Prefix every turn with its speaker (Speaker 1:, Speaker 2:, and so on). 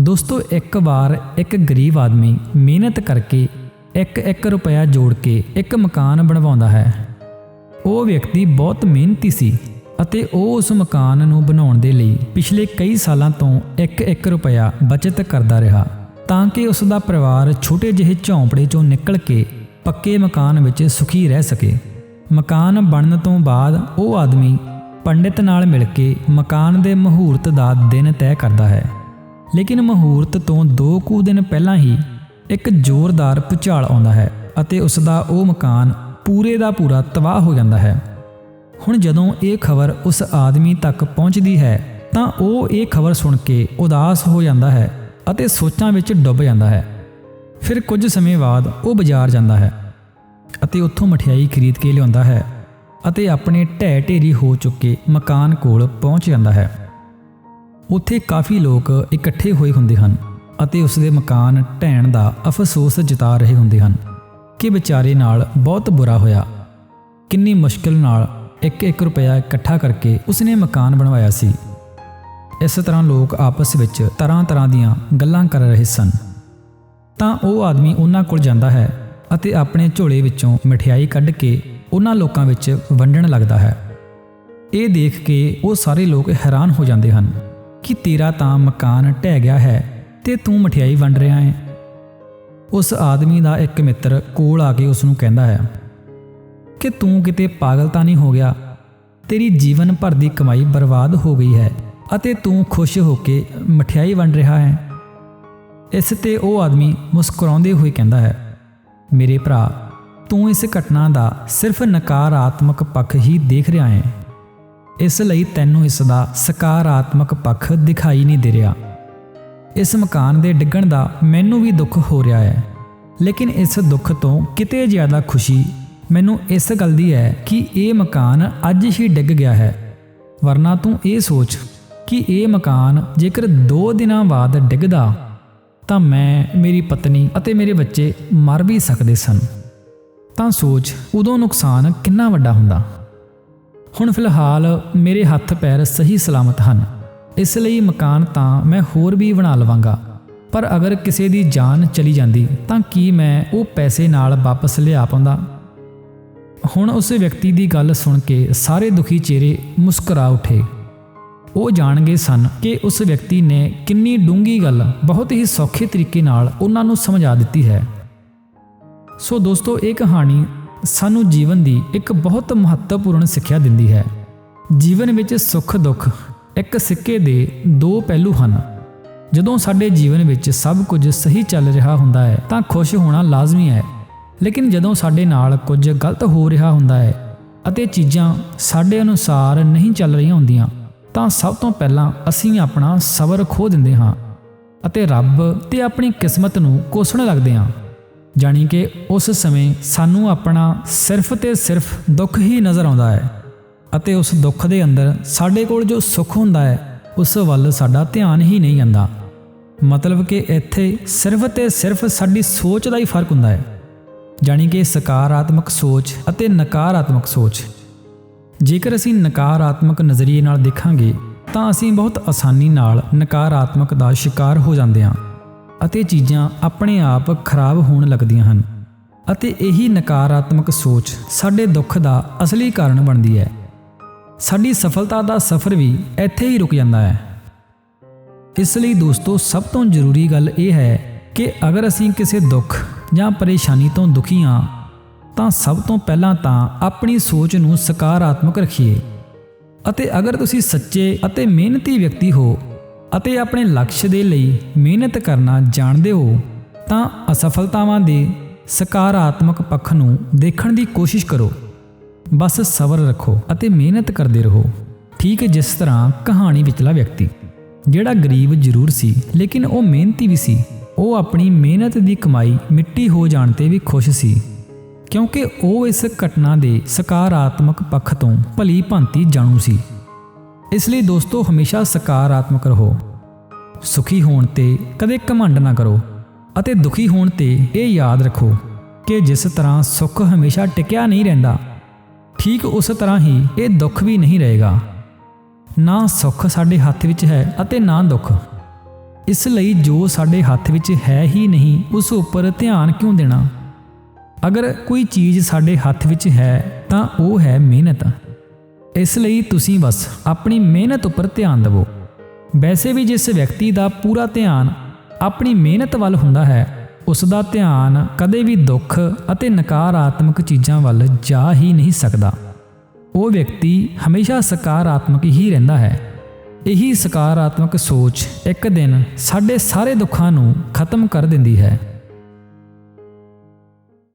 Speaker 1: ਦੋਸਤੋ, ਇੱਕ ਵਾਰ ਇੱਕ ਗਰੀਬ ਆਦਮੀ ਮਿਹਨਤ ਕਰਕੇ ਇੱਕ ਇੱਕ ਰੁਪਇਆ ਜੋੜ ਕੇ ਇੱਕ ਮਕਾਨ ਬਣਵਾਉਂਦਾ ਹੈ। ਉਹ ਵਿਅਕਤੀ ਬਹੁਤ ਮਿਹਨਤੀ ਸੀ ਅਤੇ ਉਹ ਉਸ ਮਕਾਨ ਨੂੰ ਬਣਾਉਣ ਦੇ ਲਈ ਪਿਛਲੇ ਕਈ ਸਾਲਾਂ ਤੋਂ ਇੱਕ ਇੱਕ ਰੁਪਇਆ ਬਚਤ ਕਰਦਾ ਰਿਹਾ ਤਾਂ ਕਿ ਉਸ ਦਾ ਪਰਿਵਾਰ ਛੋਟੇ ਜਿਹੇ ਝੌਂਪੜੇ ਚੋਂ ਨਿਕਲ ਕੇ ਪੱਕੇ ਮਕਾਨ ਵਿੱਚ ਸੁਖੀ ਰਹਿ ਸਕੇ। ਮਕਾਨ ਬਣਨ ਤੋਂ ਬਾਅਦ ਉਹ ਆਦਮੀ ਪੰਡਿਤ ਨਾਲ ਮਿਲ ਕੇ ਮਕਾਨ ਦੇ ਮਹੂਰਤ ਦਾ ਦਿਨ ਤੈਅ ਕਰਦਾ ਹੈ। ਲੇਕਿਨ ਮਹੂਰਤ ਤੋਂ 2 ਕੁ ਦਿਨ ਪਹਿਲਾਂ ਹੀ ਇੱਕ ਜ਼ੋਰਦਾਰ ਭੁਚਾਲ ਆਉਂਦਾ ਹੈ ਅਤੇ ਉਸ ਦਾ ਉਹ ਮਕਾਨ ਪੂਰੇ ਦਾ ਪੂਰਾ ਤਬਾਹ ਹੋ ਜਾਂਦਾ ਹੈ। ਹੁਣ ਜਦੋਂ ਇਹ ਖਬਰ ਉਸ ਆਦਮੀ ਤੱਕ ਪਹੁੰਚਦੀ ਹੈ, ਤਾਂ ਉਹ ਇਹ ਖਬਰ ਸੁਣ ਕੇ ਉਦਾਸ ਹੋ ਜਾਂਦਾ ਹੈ ਅਤੇ ਸੋਚਾਂ ਵਿੱਚ ਡੁੱਬ ਜਾਂਦਾ ਹੈ। ਫਿਰ ਕੁਝ ਸਮੇਂ ਬਾਅਦ ਉਹ ਬਾਜ਼ਾਰ ਜਾਂਦਾ ਹੈ ਅਤੇ ਉੱਥੋਂ ਮਠਿਆਈ ਖਰੀਦ ਕੇ ਲਿਆਉਂਦਾ ਹੈ ਅਤੇ ਆਪਣੇ ਢਹਿ ਢੇਰੀ ਹੋ ਚੁੱਕੇ ਮਕਾਨ ਕੋਲ ਪਹੁੰਚ ਜਾਂਦਾ ਹੈ। ਉੱਥੇ ਕਾਫੀ ਲੋਕ ਇਕੱਠੇ ਹੋਏ ਹੁੰਦੇ ਹਨ ਅਤੇ ਉਸ ਦੇ ਮਕਾਨ ਢਹਿਣ ਦਾ ਅਫਸੋਸ ਜਤਾ ਰਹੇ ਹੁੰਦੇ ਹਨ ਕਿ ਵਿਚਾਰੇ ਨਾਲ ਬਹੁਤ ਬੁਰਾ ਹੋਇਆ। ਕਿੰਨੀ ਮੁਸ਼ਕਲ ਨਾਲ ਇੱਕ ਇੱਕ ਰੁਪਇਆ ਇਕੱਠਾ ਕਰਕੇ ਉਸਨੇ ਮਕਾਨ ਬਣਵਾਇਆ ਸੀ। ਇਸ ਤਰ੍ਹਾਂ ਲੋਕ ਆਪਸ ਵਿੱਚ ਤਰ੍ਹਾਂ ਤਰ੍ਹਾਂ ਦੀਆਂ ਗੱਲਾਂ ਕਰ ਰਹੇ ਸਨ। ਤਾਂ ਉਹ ਆਦਮੀ ਉਹਨਾਂ ਕੋਲ ਜਾਂਦਾ ਹੈ ਅਤੇ ਆਪਣੇ ਝੋਲੇ ਵਿੱਚੋਂ ਮਠਿਆਈ ਕੱਢ ਕੇ ਉਹਨਾਂ ਲੋਕਾਂ ਵਿੱਚ ਵੰਡਣ ਲੱਗਦਾ ਹੈ। ਇਹ ਦੇਖ ਕੇ ਉਹ ਸਾਰੇ ਲੋਕ ਹੈਰਾਨ ਹੋ ਜਾਂਦੇ ਹਨ। ਕਿ ਤੇਰਾ ਤਾਂ ਮਕਾਨ ਢਹਿ ਗਿਆ ਹੈ ਤੇ ਤੂੰ ਮਠਿਆਈ ਵੰਡ ਰਿਹਾ ਹੈ। ਉਸ ਆਦਮੀ ਦਾ ਇੱਕ ਮਿੱਤਰ ਕੋਲ ਆ ਕੇ ਉਸ ਨੂੰ ਕਹਿੰਦਾ ਹੈ ਕਿ ਤੂੰ ਕਿਤੇ ਪਾਗਲ ਤਾਂ ਨਹੀਂ ਹੋ ਗਿਆ? ਤੇਰੀ ਜੀਵਨ ਭਰ ਦੀ ਕਮਾਈ ਬਰਬਾਦ ਹੋ ਗਈ ਹੈ ਅਤੇ ਤੂੰ ਖੁਸ਼ ਹੋ ਕੇ ਮਠਿਆਈ ਵੰਡ ਰਿਹਾ ਹੈ। ਇਸ ਤੇ ਉਹ ਆਦਮੀ ਮੁਸਕਰਾਉਂਦੇ ਹੋਏ ਕਹਿੰਦਾ ਹੈ, ਮੇਰੇ ਭਰਾ, ਤੂੰ ਇਸ ਘਟਨਾ ਦਾ ਸਿਰਫ ਨਕਾਰਾਤਮਕ ਪੱਖ ਹੀ ਦੇਖ ਰਿਹਾ ਹੈ। ਇਸ ਲਈ ਤੈਨੂੰ ਇਸ ਦਾ ਸਕਾਰਾਤਮਕ ਪੱਖ ਦਿਖਾਈ ਨਹੀਂ ਦੇ ਰਿਹਾ। ਇਸ ਮਕਾਨ ਦੇ ਡਿੱਗਣ ਦਾ ਮੈਨੂੰ ਵੀ ਦੁੱਖ ਹੋ ਰਿਹਾ ਹੈ। ਲੇਕਿਨ ਇਸ ਦੁੱਖ ਤੋਂ ਕਿਤੇ ਜ਼ਿਆਦਾ ਖੁਸ਼ੀ ਮੈਨੂੰ ਇਸ ਗੱਲ ਦੀ ਹੈ ਕਿ ਇਹ ਮਕਾਨ ਅੱਜ ਹੀ ਡਿੱਗ ਗਿਆ ਹੈ। ਵਰਨਾ ਤੂੰ ਇਹ ਸੋਚ ਕਿ ਇਹ ਮਕਾਨ ਜੇਕਰ 2 ਦਿਨਾਂ ਬਾਅਦ ਡਿੱਗਦਾ, ਤਾਂ ਮੈਂ, ਮੇਰੀ ਪਤਨੀ ਅਤੇ ਮੇਰੇ ਬੱਚੇ ਮਰ ਵੀ ਸਕਦੇ ਸਨ। ਤਾਂ ਸੋਚ ਉਦੋਂ ਨੁਕਸਾਨ ਕਿੰਨਾ ਵੱਡਾ ਹੁੰਦਾ? ਹੁਣ ਫਿਲਹਾਲ ਮੇਰੇ ਹੱਥ ਪੈਰ ਸਹੀ ਸਲਾਮਤ ਹਨ। ਇਸ ਲਈ ਮਕਾਨ ਤਾਂ ਮੈਂ ਹੋਰ ਵੀ ਬਣਾ ਲਵਾਂਗਾ। ਪਰ ਅਗਰ ਕਿਸੇ ਦੀ ਜਾਨ ਚਲੀ ਜਾਂਦੀ, ਤਾਂ ਕੀ ਮੈਂ ਉਹ ਪੈਸੇ ਨਾਲ ਵਾਪਸ ਲਿਆ ਪਾਉਂਦਾ? ਹੁਣ ਉਸ ਵਿਅਕਤੀ ਦੀ ਗੱਲ ਸੁਣ ਕੇ ਸਾਰੇ ਦੁਖੀ ਚਿਹਰੇ ਮੁਸਕਰਾ ਉਠੇ। ਉਹ ਜਾਣਗੇ ਸਨ ਕਿ ਉਸ ਵਿਅਕਤੀ ਨੇ ਕਿੰਨੀ ਡੂੰਗੀ ਗੱਲ ਬਹੁਤ ਹੀ ਸੌਖੇ ਤਰੀਕੇ ਨਾਲ ਉਹਨਾਂ ਨੂੰ ਸਮਝਾ ਦਿੱਤੀ ਹੈ। ਸੋ ਦੋਸਤੋ, ਇਹ ਕਹਾਣੀ ਸਾਨੂੰ ਜੀਵਨ ਦੀ ਇੱਕ ਬਹੁਤ ਮਹੱਤਵਪੂਰਨ ਸਿੱਖਿਆ ਦਿੰਦੀ ਹੈ। ਜੀਵਨ ਵਿੱਚ ਸੁੱਖ ਦੁੱਖ ਇੱਕ ਸਿੱਕੇ ਦੇ ਦੋ ਪਹਿਲੂ ਹਨ। ਜਦੋਂ ਸਾਡੇ ਜੀਵਨ ਵਿੱਚ ਸਭ ਕੁਝ ਸਹੀ ਚੱਲ ਰਿਹਾ ਹੁੰਦਾ ਹੈ, ਤਾਂ ਖੁਸ਼ ਹੋਣਾ ਲਾਜ਼ਮੀ ਹੈ। ਲੇਕਿਨ ਜਦੋਂ ਸਾਡੇ ਨਾਲ ਕੁਝ ਗਲਤ ਹੋ ਰਿਹਾ ਹੁੰਦਾ ਹੈ ਅਤੇ ਚੀਜ਼ਾਂ ਸਾਡੇ ਅਨੁਸਾਰ ਨਹੀਂ ਚੱਲ ਰਹੀਆਂ ਹੁੰਦੀਆਂ, ਤਾਂ ਸਭ ਤੋਂ ਪਹਿਲਾਂ ਅਸੀਂ ਆਪਣਾ ਸਬਰ ਖੋ ਦਿੰਦੇ ਹਾਂ ਅਤੇ ਰੱਬ ਤੇ ਆਪਣੀ ਕਿਸਮਤ ਨੂੰ ਕੋਸਣ ਲੱਗਦੇ ਹਾਂ। ਜਾਣੀ ਕਿ ਉਸ ਸਮੇਂ ਸਾਨੂੰ ਆਪਣਾ ਸਿਰਫ ਤੇ ਸਿਰਫ ਦੁੱਖ ਹੀ ਨਜ਼ਰ ਆਉਂਦਾ ਹੈ ਅਤੇ ਉਸ ਦੁੱਖ ਦੇ ਅੰਦਰ ਸਾਡੇ ਕੋਲ ਜੋ ਸੁੱਖ ਹੁੰਦਾ ਹੈ, ਉਸ ਵੱਲ ਸਾਡਾ ਧਿਆਨ ਹੀ ਨਹੀਂ ਜਾਂਦਾ। ਮਤਲਬ ਕਿ ਇੱਥੇ ਸਿਰਫ ਤੇ ਸਿਰਫ ਸਾਡੀ ਸੋਚ ਦਾ ਹੀ ਫ਼ਰਕ ਹੁੰਦਾ ਹੈ, ਜਾਣੀ ਕਿ ਸਕਾਰਾਤਮਕ ਸੋਚ ਅਤੇ ਨਕਾਰਾਤਮਕ ਸੋਚ। ਜੇਕਰ ਅਸੀਂ ਨਕਾਰਾਤਮਕ ਨਜ਼ਰੀਏ ਨਾਲ ਦੇਖਾਂਗੇ, ਤਾਂ ਅਸੀਂ ਬਹੁਤ ਆਸਾਨੀ ਨਾਲ ਨਕਾਰਾਤਮਕ ਦਾ ਸ਼ਿਕਾਰ ਹੋ ਜਾਂਦੇ ਹਾਂ। ਅਤੇ ਚੀਜ਼ਾਂ ਆਪਣੇ ਆਪ ਖਰਾਬ ਹੋਣ ਲੱਗਦੀਆਂ ਹਨ। ਅਤੇ ਇਹੀ ਨਕਾਰਾਤਮਕ ਸੋਚ ਸਾਡੇ ਦੁੱਖ ਦਾ ਅਸਲੀ ਕਾਰਨ ਬਣਦੀ ਹੈ। ਸਾਡੀ ਸਫਲਤਾ ਦਾ ਸਫ਼ਰ ਵੀ ਇੱਥੇ ਹੀ ਰੁਕ ਜਾਂਦਾ ਹੈ। ਇਸ ਲਈ ਦੋਸਤੋ, ਸਭ ਤੋਂ ਜ਼ਰੂਰੀ ਗੱਲ ਇਹ ਹੈ ਕਿ ਅਗਰ ਅਸੀਂ ਕਿਸੇ ਦੁੱਖ ਜਾਂ ਪਰੇਸ਼ਾਨੀ ਤੋਂ ਦੁਖੀ ਹਾਂ, ਤਾਂ ਸਭ ਤੋਂ ਪਹਿਲਾਂ ਤਾਂ ਆਪਣੀ ਸੋਚ ਨੂੰ ਸਕਾਰਾਤਮਕ ਰੱਖੀਏ। ਅਤੇ ਅਗਰ ਤੁਸੀਂ ਸੱਚੇ ਅਤੇ ਮਿਹਨਤੀ ਵਿਅਕਤੀ ਹੋ ਅਤੇ ਆਪਣੇ ਲਕਸ਼ ਦੇ ਲਈ ਮਿਹਨਤ ਕਰਨਾ ਜਾਣਦੇ ਹੋ, ਤਾਂ ਅਸਫਲਤਾਵਾਂ ਦੇ ਸਕਾਰਾਤਮਕ ਪੱਖ ਨੂੰ ਦੇਖਣ ਦੀ ਕੋਸ਼ਿਸ਼ ਕਰੋ। ਬਸ ਸਬਰ ਰੱਖੋ ਅਤੇ ਮਿਹਨਤ ਕਰਦੇ ਰਹੋ। ਠੀਕ ਜਿਸ ਤਰ੍ਹਾਂ ਕਹਾਣੀ ਵਿਚਲਾ ਵਿਅਕਤੀ। ਜਿਹੜਾ ਗਰੀਬ ਜ਼ਰੂਰ ਸੀ, ਲੇਕਿਨ ਉਹ ਮਿਹਨਤੀ ਵੀ ਸੀ। ਉਹ ਆਪਣੀ ਮਿਹਨਤ ਦੀ ਕਮਾਈ ਮਿੱਟੀ ਹੋ ਜਾਣ ਤੇ ਵੀ ਖੁਸ਼ ਸੀ। ਕਿਉਂਕਿ ਉਹ ਇਸ ਘਟਨਾ ਦੇ ਸਕਾਰਾਤਮਕ ਪੱਖ ਤੋਂ ਭਲੀ ਭਾਂਤੀ ਜਾਣੂ ਸੀ। ਇਸ ਲਈ ਦੋਸਤੋ, ਹਮੇਸ਼ਾ ਸਕਾਰਾਤਮਕ ਰਹੋ। ਸੁਖੀ ਹੋਣ ਤੇ ਕਦੇ ਘਮੰਡ ਨਾ ਕਰੋ ਅਤੇ ਦੁਖੀ ਹੋਣ ਤੇ ਇਹ ਯਾਦ ਰੱਖੋ ਕਿ ਜਿਸ ਤਰ੍ਹਾਂ ਸੁੱਖ ਹਮੇਸ਼ਾ ਟਿਕਿਆ ਨਹੀਂ ਰਹਿੰਦਾ, ਠੀਕ ਉਸ ਤਰ੍ਹਾਂ ਹੀ ਇਹ ਦੁੱਖ ਵੀ ਨਹੀਂ ਰਹੇਗਾ। ਨਾ ਸੁੱਖ ਸਾਡੇ ਹੱਥ ਵਿੱਚ ਹੈ ਅਤੇ ਨਾ ਦੁੱਖ। ਇਸ ਲਈ ਜੋ ਸਾਡੇ ਹੱਥ ਵਿੱਚ ਹੈ ਹੀ ਨਹੀਂ, ਉਸ ਉੱਪਰ ਧਿਆਨ ਕਿਉਂ ਦੇਣਾ? ਅਗਰ ਕੋਈ ਚੀਜ਼ ਸਾਡੇ ਹੱਥ ਵਿੱਚ ਹੈ, ਤਾਂ ਉਹ ਹੈ ਮਿਹਨਤ। ਇਸ ਲਈ ਤੁਸੀਂ ਬਸ ਆਪਣੀ ਮਿਹਨਤ ਉੱਪਰ ਧਿਆਨ ਦਿਵੋ। ਵੈਸੇ ਵੀ ਜਿਸ ਵਿਅਕਤੀ ਦਾ ਪੂਰਾ ਧਿਆਨ ਆਪਣੀ ਮਿਹਨਤ ਵੱਲ ਹੁੰਦਾ ਹੈ ਉਸ ਦਾ ਧਿਆਨ ਕਦੇ ਵੀ ਦੁੱਖ ਅਤੇ ਨਕਾਰਾਤਮਕ ਚੀਜ਼ਾਂ ਵੱਲ ਜਾ ਹੀ ਨਹੀਂ ਸਕਦਾ। ਉਹ ਵਿਅਕਤੀ ਹਮੇਸ਼ਾ ਸਕਾਰਾਤਮਕ ਹੀ ਰਹਿੰਦਾ ਹੈ। ਇਹੀ ਸਕਾਰਾਤਮਕ ਸੋਚ ਇੱਕ ਦਿਨ ਸਾਡੇ ਸਾਰੇ ਦੁੱਖਾਂ ਨੂੰ ਖਤਮ ਕਰ ਦਿੰਦੀ ਹੈ।